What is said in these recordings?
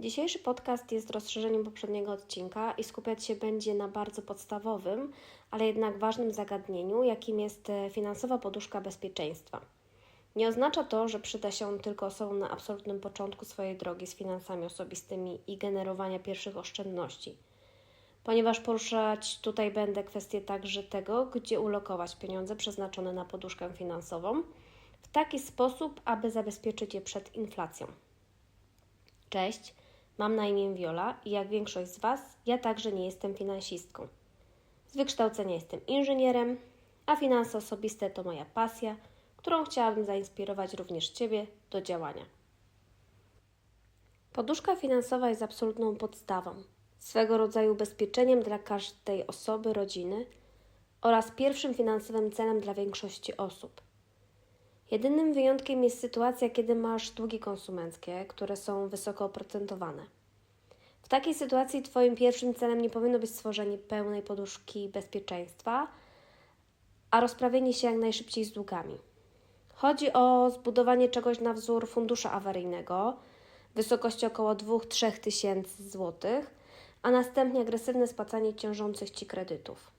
Dzisiejszy podcast jest rozszerzeniem poprzedniego odcinka i skupiać się będzie na bardzo podstawowym, ale jednak ważnym zagadnieniu, jakim jest e, finansowa poduszka bezpieczeństwa. Nie oznacza to, że przyda się on tylko osobom na absolutnym początku swojej drogi z finansami osobistymi i generowania pierwszych oszczędności. Ponieważ poruszać tutaj będę kwestię także tego, gdzie ulokować pieniądze przeznaczone na poduszkę finansową w taki sposób, aby zabezpieczyć je przed inflacją. Cześć, mam na imię Viola i jak większość z Was, ja także nie jestem finansistką. Z wykształcenia jestem inżynierem, a finanse osobiste to moja pasja, którą chciałabym zainspirować również Ciebie do działania. Poduszka finansowa jest absolutną podstawą, swego rodzaju ubezpieczeniem dla każdej osoby, rodziny oraz pierwszym finansowym celem dla większości osób. Jedynym wyjątkiem jest sytuacja, kiedy masz długi konsumenckie, które są wysoko oprocentowane. W takiej sytuacji Twoim pierwszym celem nie powinno być stworzenie pełnej poduszki bezpieczeństwa, a rozprawienie się jak najszybciej z długami. Chodzi o zbudowanie czegoś na wzór funduszu awaryjnego w wysokości około 2-3 tysięcy złotych, a następnie agresywne spłacanie ciążących Ci kredytów.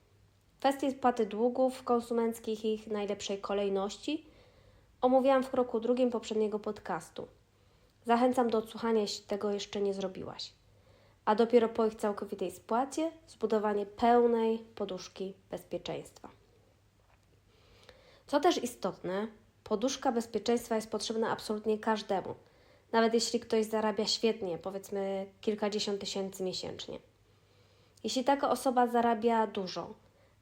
Kwestie spłaty długów konsumenckich i ich najlepszej kolejności omówiłam w kroku drugim poprzedniego podcastu. Zachęcam do odsłuchania, jeśli tego jeszcze nie zrobiłaś. A dopiero po ich całkowitej spłacie zbudowanie pełnej poduszki bezpieczeństwa. Co też istotne, poduszka bezpieczeństwa jest potrzebna absolutnie każdemu, nawet jeśli ktoś zarabia świetnie, powiedzmy kilkadziesiąt tysięcy miesięcznie. Jeśli taka osoba zarabia dużo,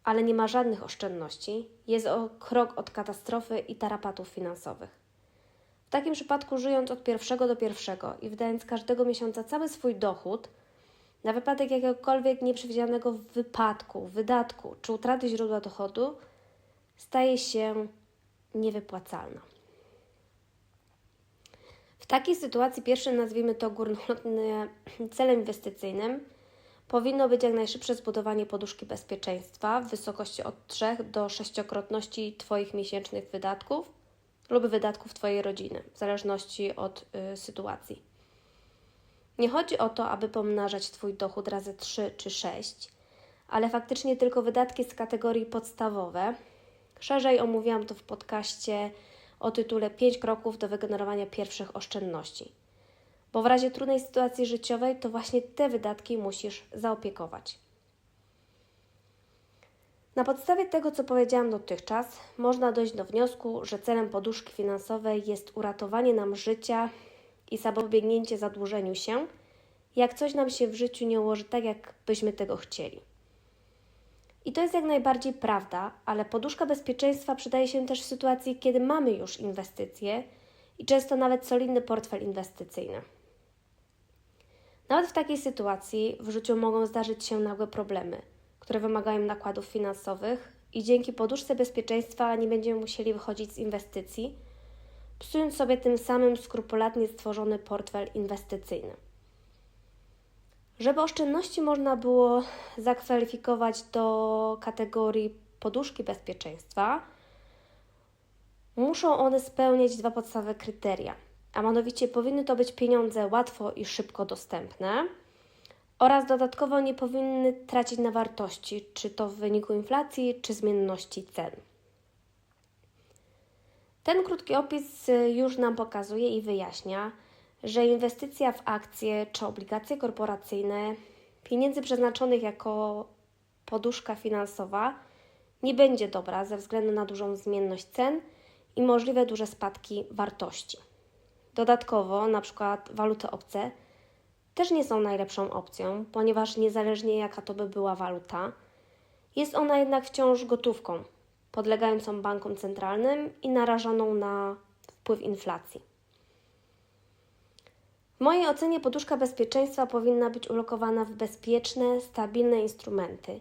ale nie ma żadnych oszczędności, jest o krok od katastrofy i tarapatów finansowych. W takim przypadku, żyjąc od pierwszego do pierwszego i wydając każdego miesiąca cały swój dochód na wypadek jakiegokolwiek nieprzewidzianego wypadku, wydatku czy utraty źródła dochodu, staje się niewypłacalna. W takiej sytuacji pierwszym, nazwijmy to górnolotnym celem inwestycyjnym, powinno być jak najszybsze zbudowanie poduszki bezpieczeństwa w wysokości od 3 do 6 krotności Twoich miesięcznych wydatków lub wydatków Twojej rodziny, w zależności od y, sytuacji. Nie chodzi o to, aby pomnażać Twój dochód razy 3 czy 6, ale faktycznie tylko wydatki z kategorii podstawowe. Szerzej omówiłam to w podcaście o tytule 5 kroków do wygenerowania pierwszych oszczędności bo w razie trudnej sytuacji życiowej to właśnie te wydatki musisz zaopiekować. Na podstawie tego, co powiedziałam dotychczas, można dojść do wniosku, że celem poduszki finansowej jest uratowanie nam życia i zapobiegnięcie zadłużeniu się, jak coś nam się w życiu nie ułoży tak, jak byśmy tego chcieli. I to jest jak najbardziej prawda, ale poduszka bezpieczeństwa przydaje się też w sytuacji, kiedy mamy już inwestycje i często nawet solidny portfel inwestycyjny. Nawet w takiej sytuacji w życiu mogą zdarzyć się nagłe problemy, które wymagają nakładów finansowych i dzięki poduszce bezpieczeństwa nie będziemy musieli wychodzić z inwestycji, psując sobie tym samym skrupulatnie stworzony portfel inwestycyjny. Żeby oszczędności można było zakwalifikować do kategorii poduszki bezpieczeństwa, muszą one spełniać dwa podstawowe kryteria – a mianowicie powinny to być pieniądze łatwo i szybko dostępne oraz dodatkowo nie powinny tracić na wartości, czy to w wyniku inflacji, czy zmienności cen. Ten krótki opis już nam pokazuje i wyjaśnia, że inwestycja w akcje czy obligacje korporacyjne pieniędzy przeznaczonych jako poduszka finansowa nie będzie dobra ze względu na dużą zmienność cen i możliwe duże spadki wartości. Dodatkowo, na przykład waluty obce też nie są najlepszą opcją, ponieważ niezależnie jaka to by była waluta, jest ona jednak wciąż gotówką, podlegającą bankom centralnym i narażoną na wpływ inflacji. W mojej ocenie poduszka bezpieczeństwa powinna być ulokowana w bezpieczne, stabilne instrumenty,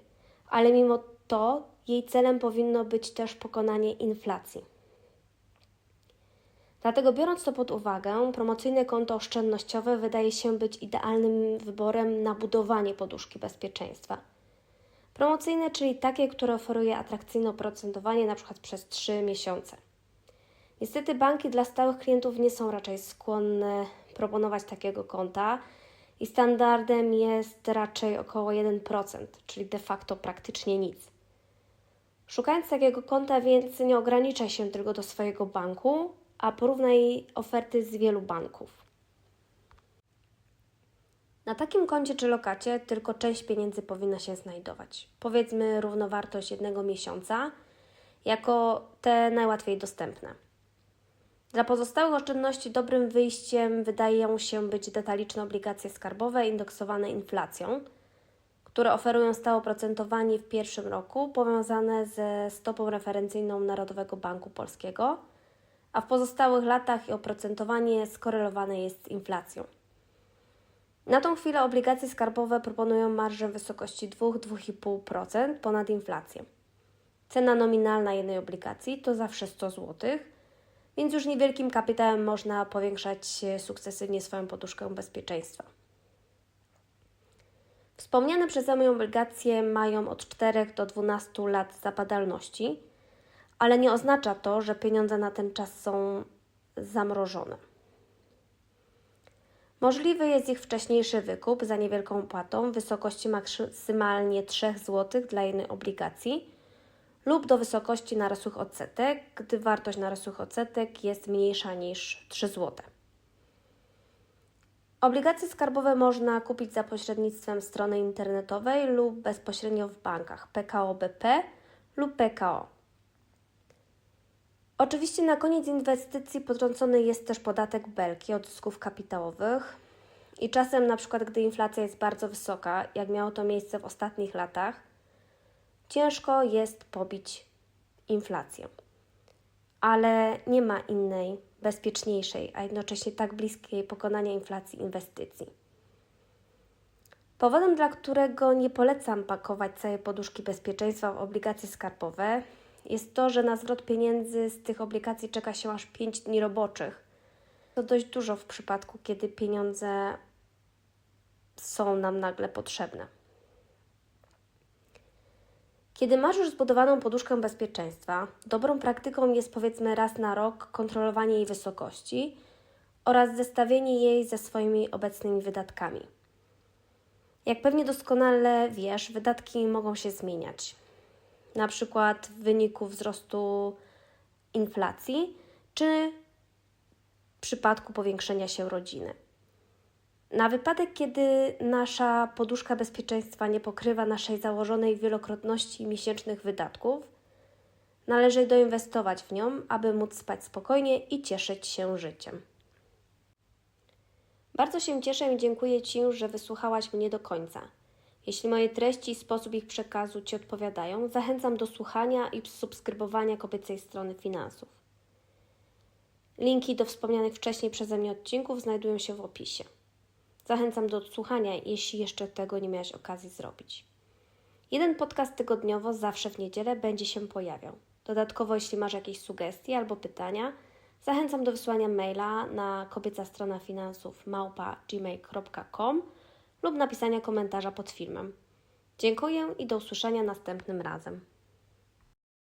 ale mimo to jej celem powinno być też pokonanie inflacji. Dlatego biorąc to pod uwagę, promocyjne konto oszczędnościowe wydaje się być idealnym wyborem na budowanie poduszki bezpieczeństwa. Promocyjne, czyli takie, które oferuje atrakcyjne oprocentowanie np. przez 3 miesiące. Niestety banki dla stałych klientów nie są raczej skłonne proponować takiego konta i standardem jest raczej około 1%, czyli de facto praktycznie nic. Szukając takiego konta, więc nie ograniczaj się tylko do swojego banku, a porównaj oferty z wielu banków. Na takim koncie czy lokacie tylko część pieniędzy powinna się znajdować. Powiedzmy równowartość jednego miesiąca jako te najłatwiej dostępne. Dla pozostałych oszczędności dobrym wyjściem wydają się być detaliczne obligacje skarbowe indeksowane inflacją, które oferują stałe oprocentowanie w pierwszym roku powiązane ze stopą referencyjną Narodowego Banku Polskiego, a w pozostałych latach oprocentowanie skorelowane jest z inflacją. Na tą chwilę obligacje skarbowe proponują marżę w wysokości 2-2,5% ponad inflację. Cena nominalna jednej obligacji to zawsze 100 zł, więc już niewielkim kapitałem można powiększać sukcesywnie swoją poduszkę bezpieczeństwa. Wspomniane przeze mnie obligacje mają od 4 do 12 lat zapadalności, ale nie oznacza to, że pieniądze na ten czas są zamrożone. Możliwy jest ich wcześniejszy wykup za niewielką opłatą w wysokości maksymalnie 3 zł dla jednej obligacji lub do wysokości narosłych odsetek, gdy wartość narosłych odsetek jest mniejsza niż 3 zł. Obligacje skarbowe można kupić za pośrednictwem strony internetowej lub bezpośrednio w bankach PKO BP lub PKO. Oczywiście na koniec inwestycji potrącony jest też podatek belki od zysków kapitałowych i czasem na przykład gdy inflacja jest bardzo wysoka, jak miało to miejsce w ostatnich latach, ciężko jest pobić inflację. Ale nie ma innej, bezpieczniejszej, a jednocześnie tak bliskiej pokonania inflacji inwestycji. Powodem, dla którego nie polecam pakować całej poduszki bezpieczeństwa w obligacje skarbowe, jest to, że na zwrot pieniędzy z tych obligacji czeka się aż 5 dni roboczych. To dość dużo w przypadku, kiedy pieniądze są nam nagle potrzebne. Kiedy masz już zbudowaną poduszkę bezpieczeństwa, dobrą praktyką jest powiedzmy raz na rok kontrolowanie jej wysokości oraz zestawienie jej ze swoimi obecnymi wydatkami. Jak pewnie doskonale wiesz, wydatki mogą się zmieniać na przykład w wyniku wzrostu inflacji, czy w przypadku powiększenia się rodziny. Na wypadek, kiedy nasza poduszka bezpieczeństwa nie pokrywa naszej założonej wielokrotności miesięcznych wydatków, należy doinwestować w nią, aby móc spać spokojnie i cieszyć się życiem. Bardzo się cieszę i dziękuję Ci, że wysłuchałaś mnie do końca. Jeśli moje treści i sposób ich przekazu Ci odpowiadają, zachęcam do słuchania i subskrybowania kobiecej strony finansów. Linki do wspomnianych wcześniej przeze mnie odcinków znajdują się w opisie. Zachęcam do odsłuchania, jeśli jeszcze tego nie miałaś okazji zrobić. Jeden podcast tygodniowo, zawsze w niedzielę, będzie się pojawiał. Dodatkowo, jeśli masz jakieś sugestie albo pytania, zachęcam do wysłania maila na kobieca strona finansów małpa gmail.com lub napisania komentarza pod filmem. Dziękuję i do usłyszenia następnym razem.